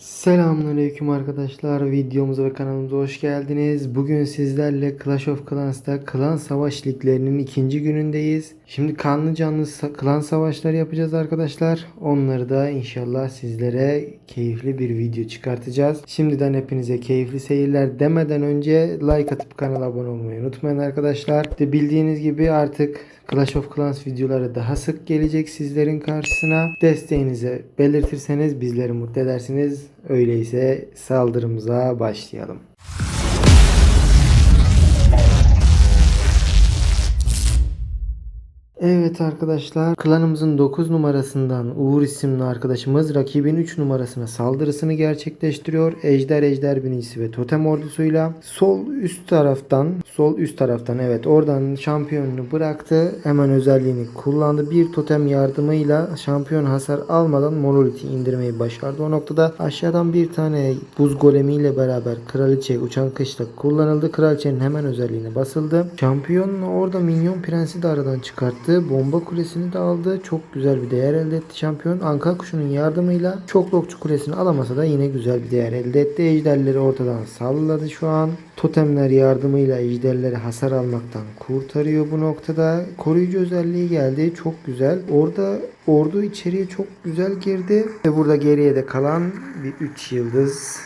Selamünaleyküm arkadaşlar. Videomuza ve kanalımıza hoş geldiniz. Bugün sizlerle Clash of Clans'ta klan savaş liglerinin ikinci günündeyiz. Şimdi kanlı canlı klan savaşları yapacağız arkadaşlar. Onları da inşallah sizlere keyifli bir video çıkartacağız. Şimdiden hepinize keyifli seyirler demeden önce like atıp kanala abone olmayı unutmayın arkadaşlar. De bildiğiniz gibi artık Clash of Clans videoları daha sık gelecek sizlerin karşısına. Desteğinizi belirtirseniz bizleri mutlu edersiniz. Öyleyse saldırımıza başlayalım. Evet arkadaşlar klanımızın 9 numarasından Uğur isimli arkadaşımız rakibin 3 numarasına saldırısını gerçekleştiriyor. Ejder Ejder binicisi ve totem ordusuyla sol üst taraftan sol üst taraftan evet oradan şampiyonunu bıraktı. Hemen özelliğini kullandı. Bir totem yardımıyla şampiyon hasar almadan monoliti indirmeyi başardı. O noktada aşağıdan bir tane buz golemiyle beraber kraliçe uçan kışla kullanıldı. Kraliçenin hemen özelliğine basıldı. Şampiyon orada minyon prensi de aradan çıkarttı. Bomba kulesini de aldı. Çok güzel bir değer elde etti şampiyon. Anka kuşunun yardımıyla çok okçu kulesini alamasa da yine güzel bir değer elde etti. Ejderleri ortadan salladı şu an. Totemler yardımıyla ejderleri hasar almaktan kurtarıyor bu noktada. Koruyucu özelliği geldi. Çok güzel. Orada ordu içeriye çok güzel girdi. Ve burada geriye de kalan bir 3 yıldız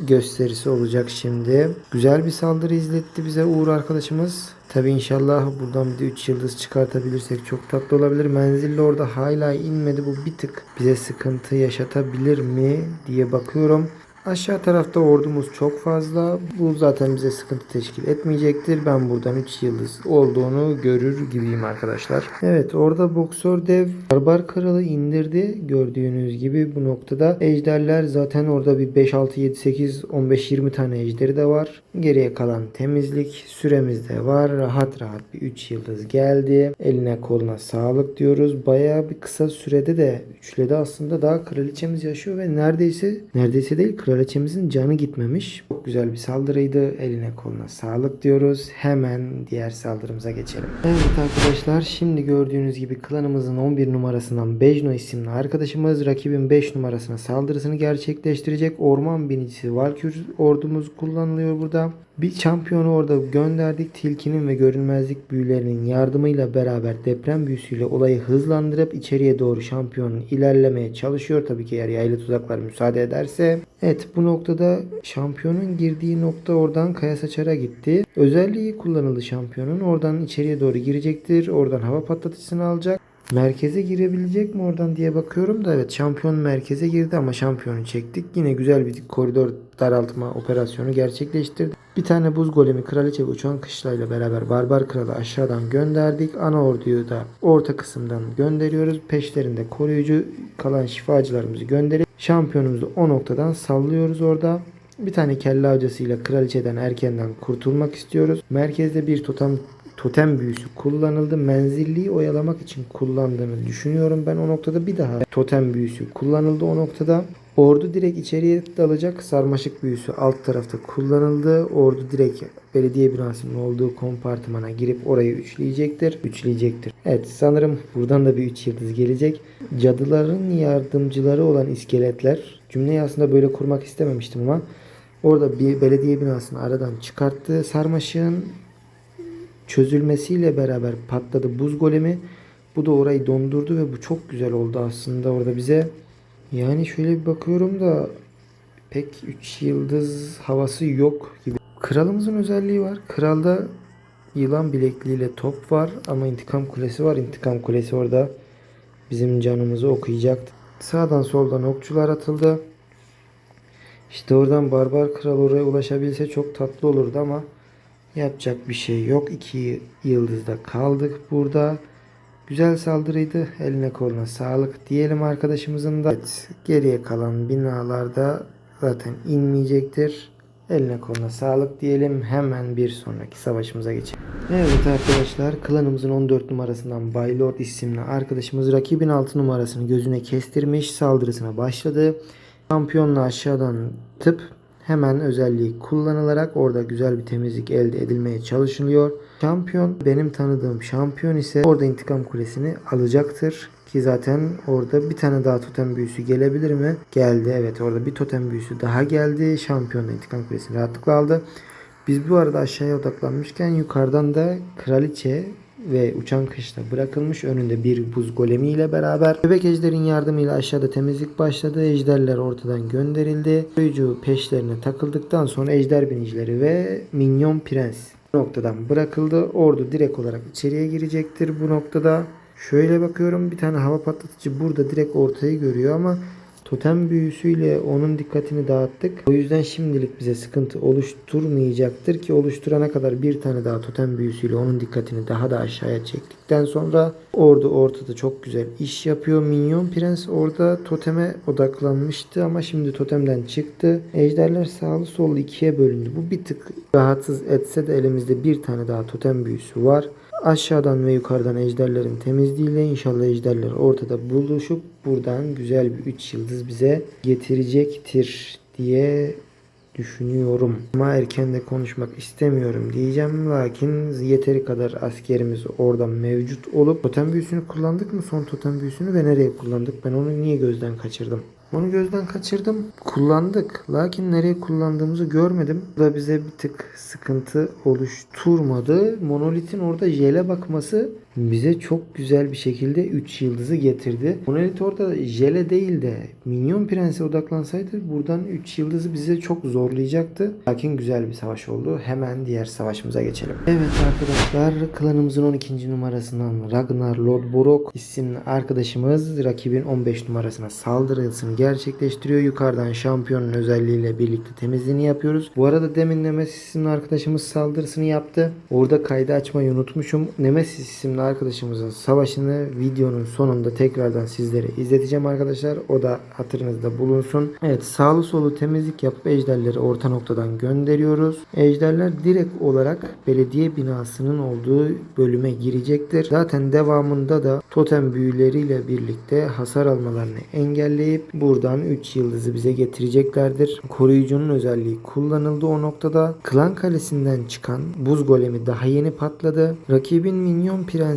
gösterisi olacak şimdi. Güzel bir saldırı izletti bize Uğur arkadaşımız. Tabi inşallah buradan bir de 3 yıldız çıkartabilirsek çok tatlı olabilir. Menzilli orada hala inmedi. Bu bir tık bize sıkıntı yaşatabilir mi diye bakıyorum. Aşağı tarafta ordumuz çok fazla. Bu zaten bize sıkıntı teşkil etmeyecektir. Ben buradan 3 yıldız olduğunu görür gibiyim arkadaşlar. Evet orada boksör dev barbar kralı indirdi. Gördüğünüz gibi bu noktada ejderler zaten orada bir 5, 6, 7, 8, 15, 20 tane ejderi de var. Geriye kalan temizlik süremiz de var. Rahat rahat bir 3 yıldız geldi. Eline koluna sağlık diyoruz. Bayağı bir kısa sürede de üçledi aslında daha kraliçemiz yaşıyor ve neredeyse neredeyse değil kraliçemizin canı gitmemiş. Çok güzel bir saldırıydı. Eline koluna sağlık diyoruz. Hemen diğer saldırımıza geçelim. Evet arkadaşlar şimdi gördüğünüz gibi klanımızın 11 numarasından Bejno isimli arkadaşımız rakibin 5 numarasına saldırısını gerçekleştirecek. Orman binicisi Valkür ordumuz kullanılıyor burada. Bir şampiyonu orada gönderdik. Tilkinin ve görünmezlik büyülerinin yardımıyla beraber deprem büyüsüyle olayı hızlandırıp içeriye doğru şampiyonun ilerlemeye çalışıyor. Tabii ki eğer yaylı tuzaklar müsaade ederse. Evet bu noktada şampiyonun girdiği nokta oradan kaya saçara gitti. Özelliği kullanıldı şampiyonun. Oradan içeriye doğru girecektir. Oradan hava patlatıcısını alacak. Merkeze girebilecek mi oradan diye bakıyorum da evet şampiyon merkeze girdi ama şampiyonu çektik. Yine güzel bir koridor daraltma operasyonu gerçekleştirdi. Bir tane buz golemi kraliçe ve uçan kışlayla beraber barbar kralı aşağıdan gönderdik. Ana orduyu da orta kısımdan gönderiyoruz. Peşlerinde koruyucu kalan şifacılarımızı gönderip şampiyonumuzu o noktadan sallıyoruz orada. Bir tane kelle avcısıyla kraliçeden erkenden kurtulmak istiyoruz. Merkezde bir totem totem büyüsü kullanıldı. Menzilliyi oyalamak için kullandığını düşünüyorum ben o noktada. Bir daha totem büyüsü kullanıldı o noktada. Ordu direkt içeriye dalacak. Sarmaşık büyüsü alt tarafta kullanıldı. Ordu direkt belediye binasının olduğu kompartımana girip orayı üçleyecektir. Üçleyecektir. Evet sanırım buradan da bir 3 yıldız gelecek. Cadıların yardımcıları olan iskeletler. Cümleyi aslında böyle kurmak istememiştim ama orada bir belediye binasını aradan çıkarttı. Sarmaşığın çözülmesiyle beraber patladı buz golemi. Bu da orayı dondurdu ve bu çok güzel oldu aslında orada bize. Yani şöyle bir bakıyorum da pek 3 yıldız havası yok gibi. Kralımızın özelliği var. Kralda yılan bilekliğiyle top var ama intikam kulesi var. İntikam kulesi orada bizim canımızı okuyacaktı. Sağdan soldan okçular atıldı. İşte oradan barbar kral oraya ulaşabilse çok tatlı olurdu ama yapacak bir şey yok. 2 yıldızda kaldık burada. Güzel saldırıydı. Eline koluna sağlık diyelim arkadaşımızın da. Evet, geriye kalan binalarda zaten inmeyecektir. Eline koluna sağlık diyelim. Hemen bir sonraki savaşımıza geçelim. Evet arkadaşlar klanımızın 14 numarasından Baylord isimli arkadaşımız rakibin 6 numarasını gözüne kestirmiş saldırısına başladı. Şampiyonla aşağıdan tıp Hemen özelliği kullanılarak orada güzel bir temizlik elde edilmeye çalışılıyor. Şampiyon benim tanıdığım şampiyon ise orada intikam kulesini alacaktır. Ki zaten orada bir tane daha totem büyüsü gelebilir mi? Geldi evet orada bir totem büyüsü daha geldi. Şampiyon da intikam kulesini rahatlıkla aldı. Biz bu arada aşağıya odaklanmışken yukarıdan da kraliçe ve uçan kışla bırakılmış önünde bir buz golemi ile beraber bebek ejderin yardımıyla aşağıda temizlik başladı. Ejderler ortadan gönderildi. Oyuncu peşlerine takıldıktan sonra ejder binicileri ve minyon prens noktadan bırakıldı. Ordu direkt olarak içeriye girecektir bu noktada. Şöyle bakıyorum bir tane hava patlatıcı burada direkt ortayı görüyor ama totem büyüsüyle onun dikkatini dağıttık. O yüzden şimdilik bize sıkıntı oluşturmayacaktır ki oluşturana kadar bir tane daha totem büyüsüyle onun dikkatini daha da aşağıya çektikten sonra ordu ortada çok güzel iş yapıyor. Minyon Prens orada toteme odaklanmıştı ama şimdi totemden çıktı. Ejderler sağlı sollu ikiye bölündü. Bu bir tık rahatsız etse de elimizde bir tane daha totem büyüsü var. Aşağıdan ve yukarıdan ejderlerin temizliğiyle inşallah ejderler ortada buluşup buradan güzel bir 3 yıldız bize getirecektir diye düşünüyorum. Ama erken de konuşmak istemiyorum diyeceğim. Lakin yeteri kadar askerimiz orada mevcut olup totem büyüsünü kullandık mı son totem büyüsünü ve nereye kullandık? Ben onu niye gözden kaçırdım? Onu gözden kaçırdım. Kullandık. Lakin nereye kullandığımızı görmedim. Bu da bize bir tık sıkıntı oluşturmadı. Monolit'in orada jele bakması bize çok güzel bir şekilde 3 yıldızı getirdi. Monolit orada jele değil de Minyon Prens'e odaklansaydı buradan 3 yıldızı bize çok zorlayacaktı. Lakin güzel bir savaş oldu. Hemen diğer savaşımıza geçelim. Evet arkadaşlar klanımızın 12. numarasından Ragnar Lodbrok isimli arkadaşımız rakibin 15 numarasına saldırısını gerçekleştiriyor. Yukarıdan şampiyonun özelliğiyle birlikte temizliğini yapıyoruz. Bu arada demin Nemesis isimli arkadaşımız saldırısını yaptı. Orada kaydı açmayı unutmuşum. Nemesis isimli arkadaşımızın savaşını videonun sonunda tekrardan sizlere izleteceğim arkadaşlar. O da hatırınızda bulunsun. Evet sağlı solu temizlik yapıp ejderleri orta noktadan gönderiyoruz. Ejderler direkt olarak belediye binasının olduğu bölüme girecektir. Zaten devamında da totem büyüleriyle birlikte hasar almalarını engelleyip buradan 3 yıldızı bize getireceklerdir. Koruyucunun özelliği kullanıldı o noktada. Klan kalesinden çıkan buz golemi daha yeni patladı. Rakibin minyon prensi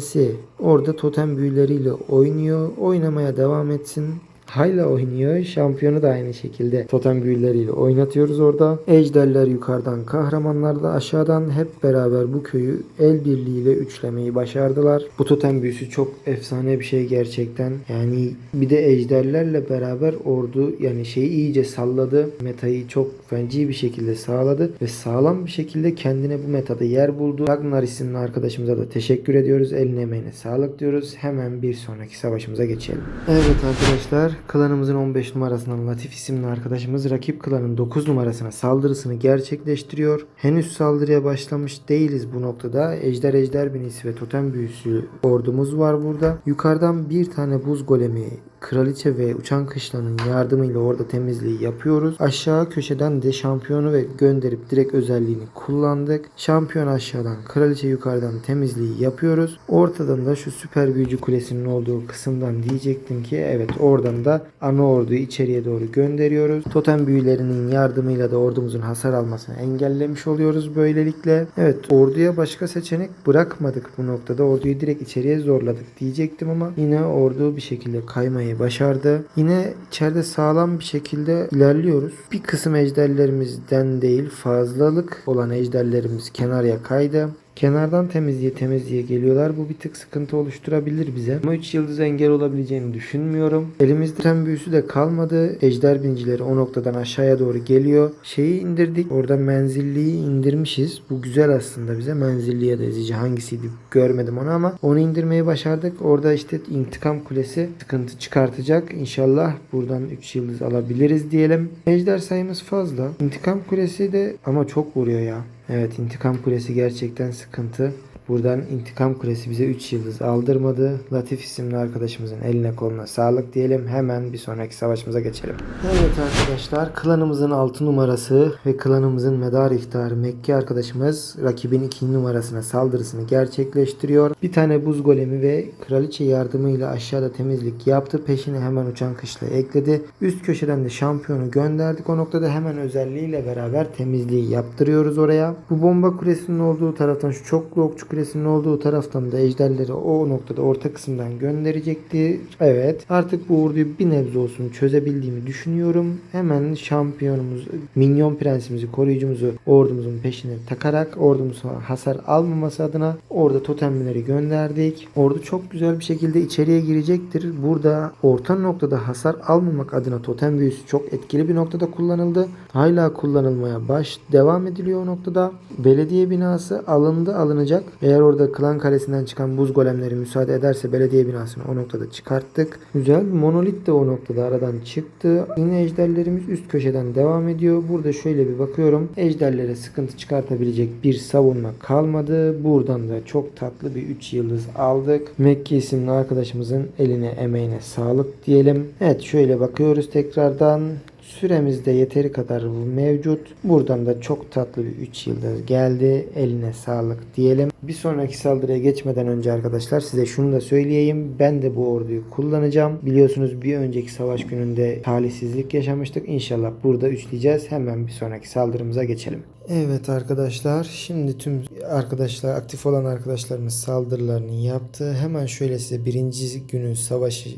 orada totem büyüleriyle oynuyor. Oynamaya devam etsin. Hayla oynuyor. Şampiyonu da aynı şekilde totem büyüleriyle oynatıyoruz orada. Ejderler yukarıdan, kahramanlar da aşağıdan hep beraber bu köyü el birliğiyle üçlemeyi başardılar. Bu totem büyüsü çok efsane bir şey gerçekten. Yani bir de ejderlerle beraber ordu yani şeyi iyice salladı. Metayı çok fenci bir şekilde sağladı ve sağlam bir şekilde kendine bu metada yer buldu. Ragnar isimli arkadaşımıza da teşekkür ediyoruz. Eline emeğine sağlık diyoruz. Hemen bir sonraki savaşımıza geçelim. Evet arkadaşlar klanımızın 15 numarasından Latif isimli arkadaşımız rakip klanın 9 numarasına saldırısını gerçekleştiriyor. Henüz saldırıya başlamış değiliz bu noktada. Ejder ejder binisi ve totem büyüsü ordumuz var burada. Yukarıdan bir tane buz golemi Kraliçe ve Uçan Kışlanın yardımıyla orada temizliği yapıyoruz. Aşağı köşeden de şampiyonu ve gönderip direkt özelliğini kullandık. Şampiyon aşağıdan, kraliçe yukarıdan temizliği yapıyoruz. Ortadan da şu süper büyücü kulesinin olduğu kısımdan diyecektim ki evet oradan da ana orduyu içeriye doğru gönderiyoruz. Totem büyülerinin yardımıyla da ordumuzun hasar almasını engellemiş oluyoruz böylelikle. Evet orduya başka seçenek bırakmadık bu noktada. Orduyu direkt içeriye zorladık diyecektim ama yine ordu bir şekilde kaymayı başardı. Yine içeride sağlam bir şekilde ilerliyoruz. Bir kısım ejderlerimizden değil fazlalık olan ejderlerimiz kenarya kaydı. Kenardan temizliğe temizliğe geliyorlar. Bu bir tık sıkıntı oluşturabilir bize. Ama 3 yıldız engel olabileceğini düşünmüyorum. Elimizde tem büyüsü de kalmadı. Ejder bincileri o noktadan aşağıya doğru geliyor. Şeyi indirdik. Orada menzilliyi indirmişiz. Bu güzel aslında bize. Menzilliye de ezici hangisiydi görmedim onu ama onu indirmeyi başardık. Orada işte intikam kulesi sıkıntı çıkartacak. İnşallah buradan 3 yıldız alabiliriz diyelim. Ejder sayımız fazla. İntikam kulesi de ama çok vuruyor ya. Evet intikam kulesi gerçekten sıkıntı. Buradan intikam kulesi bize 3 yıldız aldırmadı. Latif isimli arkadaşımızın eline koluna sağlık diyelim. Hemen bir sonraki savaşımıza geçelim. Evet arkadaşlar klanımızın 6 numarası ve klanımızın medar iftarı Mekke arkadaşımız rakibin 2 numarasına saldırısını gerçekleştiriyor. Bir tane buz golemi ve kraliçe yardımıyla aşağıda temizlik yaptı. Peşine hemen uçan kışla ekledi. Üst köşeden de şampiyonu gönderdik. O noktada hemen özelliğiyle beraber temizliği yaptırıyoruz oraya. Bu bomba kulesinin olduğu taraftan şu çoklu okçu kulesinin olduğu taraftan da ejderleri o noktada orta kısımdan gönderecektir. Evet artık bu orduyu bir nebze olsun çözebildiğimi düşünüyorum. Hemen şampiyonumuz, minyon prensimizi, koruyucumuzu ordumuzun peşine takarak ordumuzun hasar almaması adına orada totemleri gönderdik. Ordu çok güzel bir şekilde içeriye girecektir. Burada orta noktada hasar almamak adına totem büyüsü çok etkili bir noktada kullanıldı. Hala kullanılmaya baş devam ediliyor o noktada. Belediye binası alındı alınacak. Eğer orada klan kalesinden çıkan buz golemleri müsaade ederse belediye binasını o noktada çıkarttık. Güzel monolit de o noktada aradan çıktı. Yine ejderlerimiz üst köşeden devam ediyor. Burada şöyle bir bakıyorum. Ejderlere sıkıntı çıkartabilecek bir savunma kalmadı. Buradan da çok tatlı bir 3 yıldız aldık. Mekke isimli arkadaşımızın eline emeğine sağlık diyelim. Evet şöyle bakıyoruz tekrardan. Süremizde yeteri kadar mevcut. Buradan da çok tatlı bir 3 yıldız geldi. Eline sağlık diyelim. Bir sonraki saldırıya geçmeden önce arkadaşlar size şunu da söyleyeyim. Ben de bu orduyu kullanacağım. Biliyorsunuz bir önceki savaş gününde talihsizlik yaşamıştık. İnşallah burada üçleyeceğiz. Hemen bir sonraki saldırımıza geçelim. Evet arkadaşlar şimdi tüm arkadaşlar aktif olan arkadaşlarımız saldırılarını yaptı. Hemen şöyle size birinci günün savaşı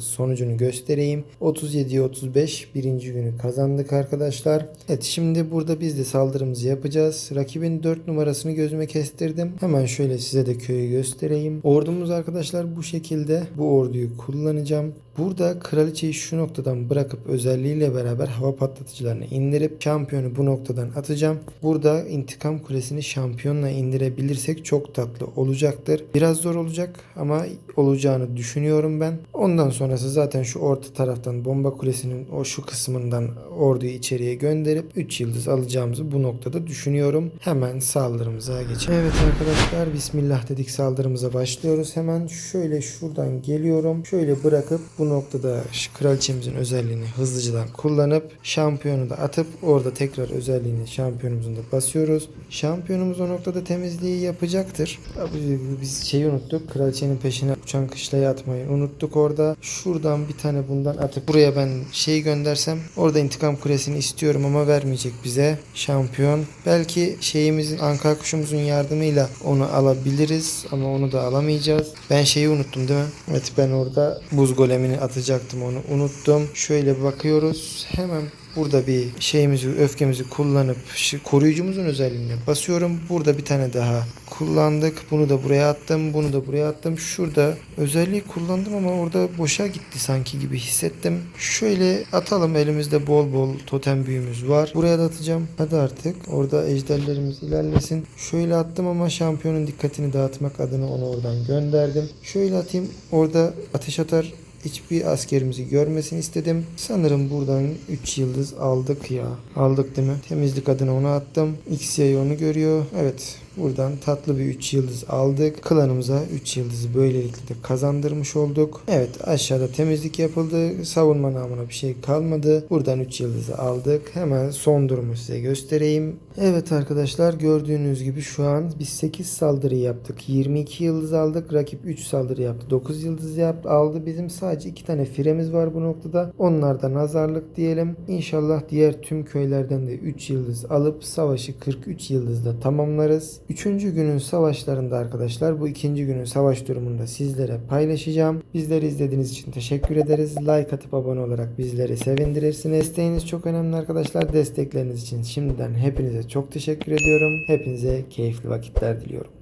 sonucunu göstereyim. 37'ye 35 birinci günü kazandık arkadaşlar. Evet şimdi burada biz de saldırımızı yapacağız. Rakibin 4 numarasını gözüme kestirdim. Hemen şöyle size de köyü göstereyim. Ordumuz arkadaşlar bu şekilde. Bu orduyu kullanacağım. Burada kraliçeyi şu noktadan bırakıp özelliğiyle beraber hava patlatıcılarını indirip şampiyonu bu noktadan atacağım. Burada intikam kulesini şampiyonla indirebilirsek çok tatlı olacaktır. Biraz zor olacak ama olacağını düşünüyorum ben. Ondan sonrası zaten şu orta taraftan bomba kulesinin o şu kısmından orduyu içeriye gönderip 3 yıldız alacağımızı bu noktada düşünüyorum. Hemen saldırımıza geçelim. Evet arkadaşlar bismillah dedik saldırımıza başlıyoruz. Hemen şöyle şuradan geliyorum. Şöyle bırakıp bu noktada şu kraliçemizin özelliğini hızlıcadan kullanıp şampiyonu da atıp orada tekrar özelliğini şampiyonumuzun da basıyoruz. Şampiyonumuz o noktada temizliği yapacaktır. Biz şeyi unuttuk. Kraliçenin peşine uçan kışlaya atmayı unuttuk orada. Şuradan bir tane bundan atıp buraya ben şeyi göndersem orada intikam kulesini istiyorum ama vermeyecek bize şampiyon. Belki şeyimizin Ankara kuşumuzun yardımıyla onu alabiliriz ama onu da alamayacağız. Ben şeyi unuttum değil mi? Evet ben orada buz golemini atacaktım onu unuttum. Şöyle bakıyoruz. Hemen Burada bir şeyimizi, öfkemizi kullanıp koruyucumuzun özelliğine basıyorum. Burada bir tane daha kullandık. Bunu da buraya attım. Bunu da buraya attım. Şurada özelliği kullandım ama orada boşa gitti sanki gibi hissettim. Şöyle atalım. Elimizde bol bol totem büyümüz var. Buraya da atacağım. Hadi artık. Orada ejderlerimiz ilerlesin. Şöyle attım ama şampiyonun dikkatini dağıtmak adına onu oradan gönderdim. Şöyle atayım. Orada ateş atar hiçbir askerimizi görmesini istedim. Sanırım buradan 3 yıldız aldık ya. Aldık değil mi? Temizlik adına onu attım. XY onu görüyor. Evet Buradan tatlı bir 3 yıldız aldık. Klanımıza 3 yıldızı böylelikle de kazandırmış olduk. Evet aşağıda temizlik yapıldı. Savunma namına bir şey kalmadı. Buradan 3 yıldızı aldık. Hemen son durumu size göstereyim. Evet arkadaşlar gördüğünüz gibi şu an biz 8 saldırı yaptık. 22 yıldız aldık. Rakip 3 saldırı yaptı. 9 yıldız yaptı. Aldı. Bizim sadece 2 tane firemiz var bu noktada. Onlar da nazarlık diyelim. İnşallah diğer tüm köylerden de 3 yıldız alıp savaşı 43 yıldızda tamamlarız. Üçüncü günün savaşlarında arkadaşlar bu ikinci günün savaş durumunda sizlere paylaşacağım. Bizleri izlediğiniz için teşekkür ederiz. Like atıp abone olarak bizleri sevindirirsiniz. Desteğiniz çok önemli arkadaşlar. Destekleriniz için şimdiden hepinize çok teşekkür ediyorum. Hepinize keyifli vakitler diliyorum.